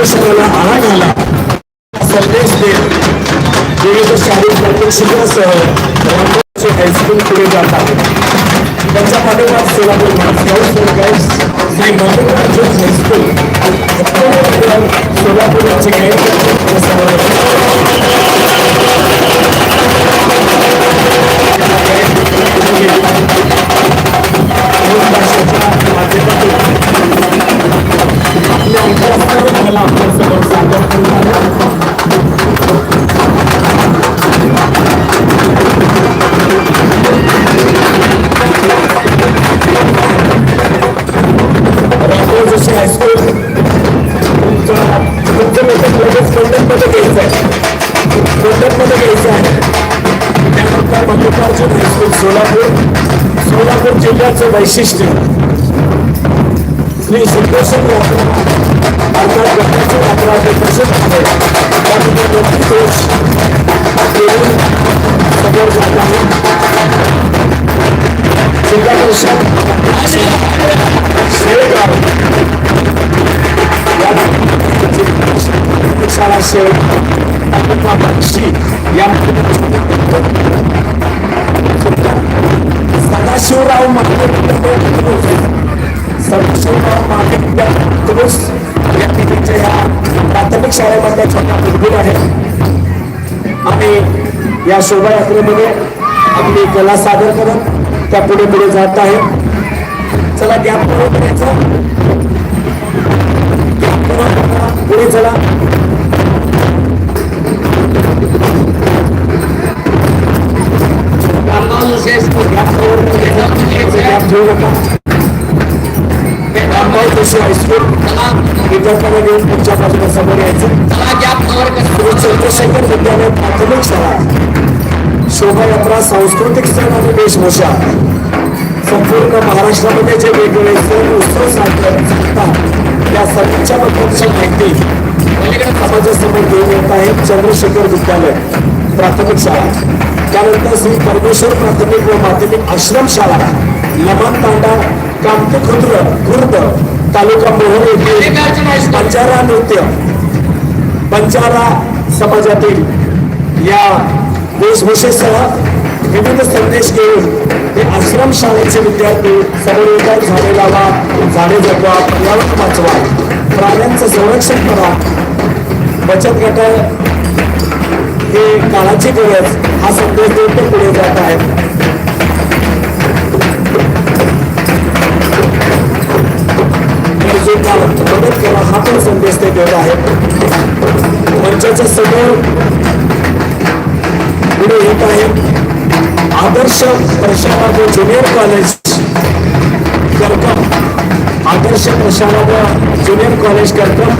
प्रदूषणाला आळा घाला. संदेश देत विविध शारीरिक प्रशिक्षणासह हायस्कूल पुढे जात आहे त्यांच्या पाठोपाठ Solapur scouts guides Shri Mallikarjun high school Solapur Solapur Solapur जिल्ह्याचं वैशिष्ट्य. श्री सिद्धेश्वर यात्रा अर्थात गणपती यात्रा हे प्रसिद्ध आहे. त्यामध्ये मोठी दोष समोर जात आहे सदाशिवराव मागे सदाशिवराव मागे विद्यापीठ या ठिकाणच्या या प्राथमिक शाळेमधल्या छोट्या मुलगीत आहे आणि या शोभायात्रेमध्ये आपली कला सादर करत त्या पुढे पुढे जात आहे. चला गॅप करून करायचं गॅप करून पुढे चला. बाजूला समोर यायचं श्री चंद्रशेखर विद्यालय प्राथमिक शाळा शोभायात्रा सांस्कृतिक सण आणि वेशभूषा. संपूर्ण महाराष्ट्रामध्ये जे वेगवेगळे सण उत्सव साजरे साधतात त्या सर्वांच्या बद्दलची माहिती. समाजासमोर घेऊन येत आहे चंद्रशेखर विद्यालय. प्राथमिक शाळा. त्यानंतर श्री परमेश्वर प्राथमिक व माध्यमिक आश्रम शाळा लमान तांडा कामते खुद्र खुर्द तालुका मोहन येथे बंजारा नृत्य बंजारा समाजातील या वेशभूषेसह विविध संदेश घेऊन हे आश्रम शाळेचे विद्यार्थी समोर झाडे लावा झाडे जगवा पर्यावरण वाचवा प्राण्यांचं संरक्षण करा बचत गट हे काळाची गरज हा संदेश देऊन ते पुढे जात आहेत मदत केला हा पण संदेश ते देत आहेत मंचाच्या समोर पुढे येत आहे. Adarsh Prashala junior college. Karkam. Adarsh Prashala junior college Karkam.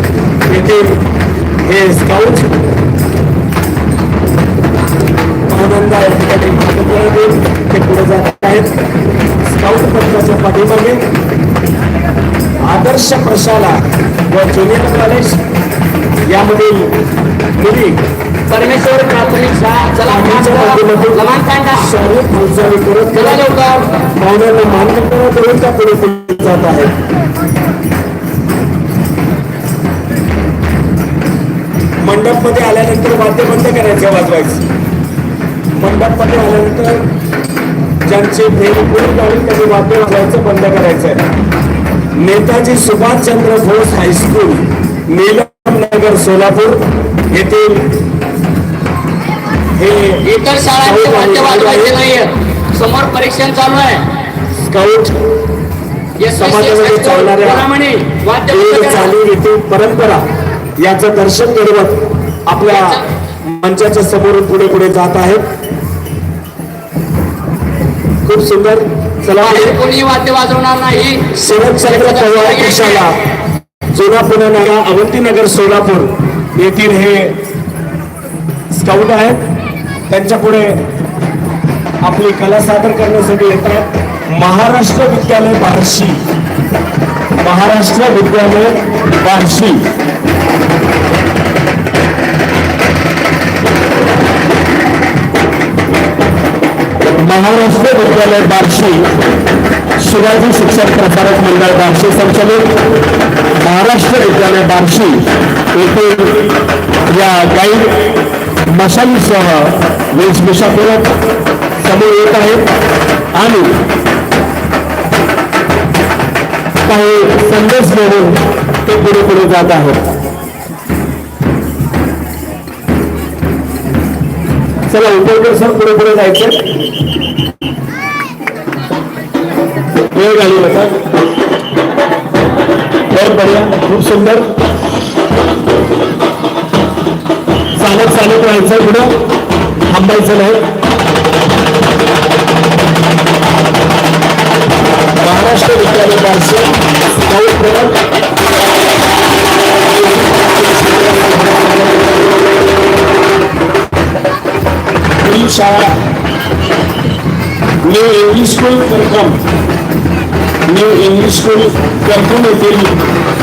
येथे हे स्काउट आनंद ठिकाणी देऊन ते पुढे जात आहेत. स्काउट पाठीमागे आदर्श प्रशाला व ज्युनियर कॉलेज यामधील मुली परमेश्वर प्राथमिक शाळा चला आमच्या माध्यमातून लहान कांदा शारीरिक हालचाली करत पाहुण्यांना देऊन त्या पुढे पुढे जात आहेत. मंडपमध्ये आल्यानंतर वाद्य बंद करायचं वाजवायचं. मंडपमध्ये आल्यानंतर ज्यांचे प्रेम पूर्ण झाली त्यांनी वाद्य वाजवायचं बंद करायचं आहे नेताजी सुभाषचंद्र बोस हायस्कूल नीलम नगर सोलापूर. येथील हे इतर शाळांचे वाद्य वाजवायचे नाहीये. समोर परीक्षण चालू आहे. स्काउट समाजामध्ये चालणाऱ्या. चाली रीती परंपरा याचं दर्शन घडवत आपल्या मंचाच्या समोरून पुढे पुढे जात आहेत. खूप सुंदर. चला. कोणी वाद्य वाजवणार नाही. शरदचंद्र पवार शाळा जुना पुणे अवंतीनगर सोलापूर. येथील हे स्काउट आहेत. त्यांच्या पुढे आपली कला सादर करण्यासाठी येतात. महाराष्ट्र विद्यालय बार्शी. महाराष्ट्र विद्यालय बार्शी. महाराष्ट्र विद्यालय बार्शी. शिवाजी शिक्षण प्रसारक मंडळ बार्शी संचलित महाराष्ट्र विद्यालय बार्शी. येथील या गाईड मशालीसह वेशभूषा करत समोर येत आहेत. आणि काही संदेश घेऊन ते पुढे पुढे जात आहेत. चला उपरकर सर पुढे पुढे जायचे. वेळ घालू नका. बहुत बढिया खूप सुंदर. चालत चालत राहायचं पुढं. थांबायचं नाही. महाराष्ट्र विद्यालय बारसे शाळा new English school Karkam new English school Karkam येथील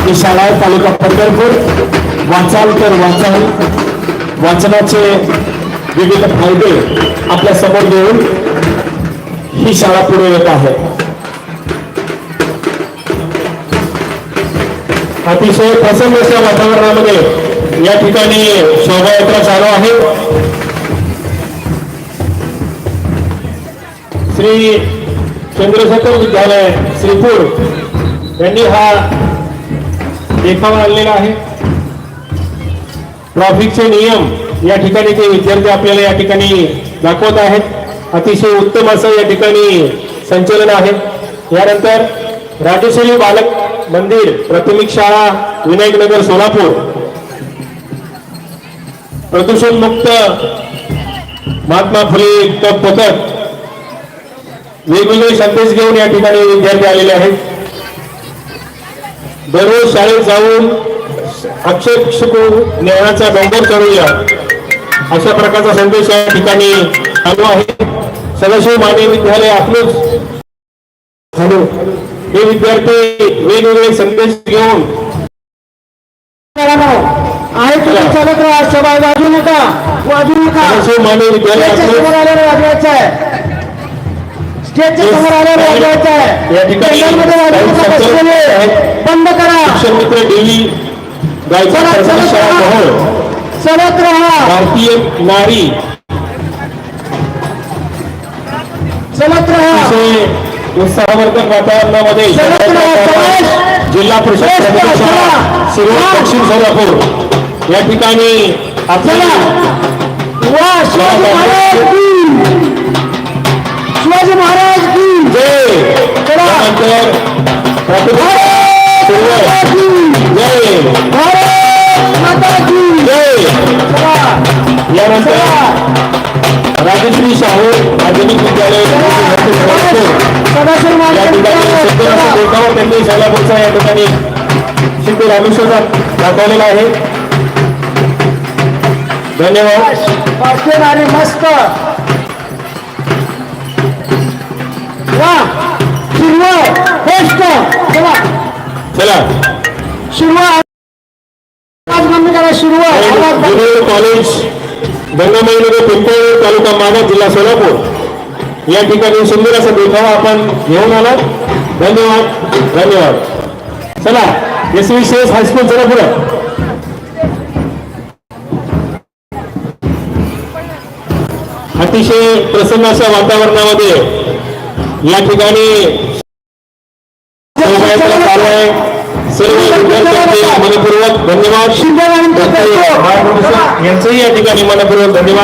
ही शाळा आहे तालुका पंढरपूर. वाचाल तर वाचाल. वाचनाचे विविध फायदे आपल्यासमोर घेऊन ही शाळा पुढे येत आहे. अतिशय प्रसन्न अशा वातावरणामध्ये या ठिकाणी शोभायात्रा चालू आहे. श्री चंद्रशेखर विद्यालय श्रीपूर यांनी हा देखावा आणलेला आहे. ट्रॉफिकचे नियम या ठिकाणी ते विद्यार्थी आपल्याला या ठिकाणी दाखवत आहेत. अतिशय उत्तम असं या ठिकाणी संचलन आहे. यानंतर राजेश्वरी बालक मंदिर प्राथमिक शाळा विनायकनगर सोलापूर. प्रदूषण मुक्त महात्मा फुले कप पथक वेगवेगळे संदेश घेऊन या ठिकाणी विद्यार्थी आलेले आहेत. दररोज शाळेत जाऊन अक्षर शिकू ज्ञानाचा डोंगर चढूया अशा प्रकारचा संदेश या ठिकाणी चालू आहे. सदाशिव माने विद्यालय आपलंच. हॅलो. हे विद्यार्थी वेगवेगळे संदेश घेऊन वाजू नका वाजू नका. सदाशिव माने विद्यालय वाजवायचं आहे स्टेजच्या समोर आल्यावर वाजवायचं आहे या ठिकाणी पेंडॉलमध्ये वाजवू नका काही संस्था बसलेले. आहेत. बंद करा शिक्षण मित्र डेली गायचा चला, प्राथमिक चला, शाळा चला. मोहोळ चलत राहा भारतीय नारी चलत राहा अतिशय उत्साहवर्धक वातावरणामध्ये चला, चला, जिल्हा परिषद चला, प्राथमिक शाळा चला. शिरोळ चला. दक्षिण सोलापूर या ठिकाणी आपली वा शिवाजी महाराज की शिवाजी महाराज की जय चला. त्यानंतर प्राथमिक शिरोळ. माता की। जय। भारत माता की। जय। चला। यानंतर राजश्री शाहू माध्यमिक विद्यालय सोलापूर. सदाशिव या महाराज ठिकाणी सत्तर असं देखावा त्यांनी सोलापूरचा या ठिकाणी सिद्ध रामेश्वरात दाखवलेला आहे। धन्यवाद। पाचशे नारी मस्त। वा शिरवा बेस्ट चला. चला. शिरवा आवाज बंद करा शिरवा आवाज बंद. ज्युनियर कॉलेज गंगामाईनगर पिंपळ तालुका मानव जिल्हा सोलापूर. या ठिकाणी सुंदर असा देखावा आपण घेऊन आला धन्यवाद. धन्यवाद. चला एस व्ही शेस हायस्कूल चला पुढं. अतिशय प्रसन्न अशा वातावरणामध्ये या ठिकाणी सर्व विद्यार्थ्यांचे मनपूर्वक धन्यवाद यांचंही या ठिकाणी मनपूर्वक धन्यवाद.